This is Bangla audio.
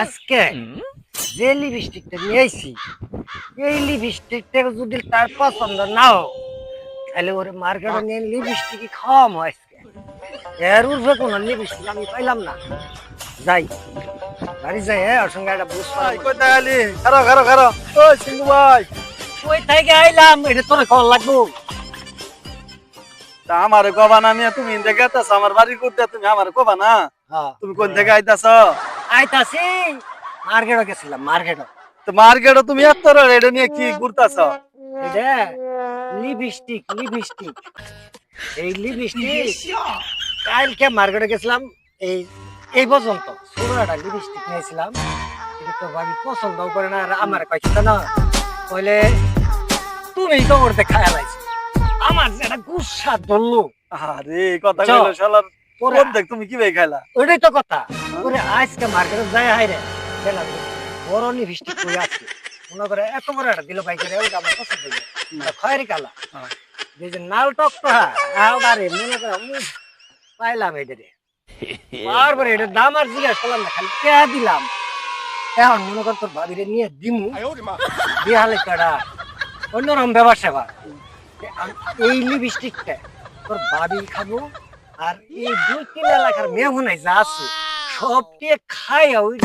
আজকে যে লিপস্টিকটা নিয়েছি এই লিপস্টিকটা যদি তার পছন্দ না হোক তাহলে ওরে মার্কেটে নিয়ে লিপস্টিকই খাওয়াম আজকে। এর উর্ফে কোনো লিপস্টিক আমি পাইলাম না। যাই বাড়ি যাই হ্যাঁ ওর সঙ্গে একটা বুঝ ভাই কোথায় আলি? খারো খারো খারো। ও সিন্ধু ভাই। ওই থেকে আইলাম? এটা তোর খাওয়া লাগবো। তা আমার কবা না আমি তুমি দেখে আমার বাড়ি করতে তুমি আমার কবা না? হ্যাঁ। তুমি কোন থেকে আইতাছ? আইতাছি মার্কেটে গেছিলাম মার্কেটে তো মার্কেটে তুমি এত রেডি নিয়ে কি ঘুরতাছ? এটা লিপস্টিক লিপস্টিক। এই লিপস্টিক কালকে মার্কেটে গেছিলাম এই এই পর্যন্ত। ছোট একটা লিপস্টিক নিয়েছিলাম। এটা তো ভাবি পছন্দ করে না আর আমার কয়েকটা না কইলে তুমি তো করতে খায়া লাইছো। আমার যেটা গুসা ধরলো আরে কথা। কইলো শালার ওরে দেখ তুমি কি ভাই খাইলা? ওইটাই তো কথা। ওরে আজকে মার্কেটে যাই হাই রে। বড় লিপস্টিক কই আছে। মনে করে এত বড় একটা দিল আমার পছন্দ হইল। খয়েরি কালা। হ্যাঁ। যে নাল টক তো হ্যাঁ আরে মনে করে পাইলাম এটা রে। বারবার এটার দাম আর জিজ্ঞাসা করলাম না খালি কে দিলাম? এখন মনে কর তোর ভাবিরে নিয়ে দিমু। বিহালে কটা অন্যরকম ব্যবসা সেবা এই লিপস্টিকটা তোর ভাবি খাব আর এই দুই তিন এলাকার মেহনাই যা আছে সবকে খাই ওই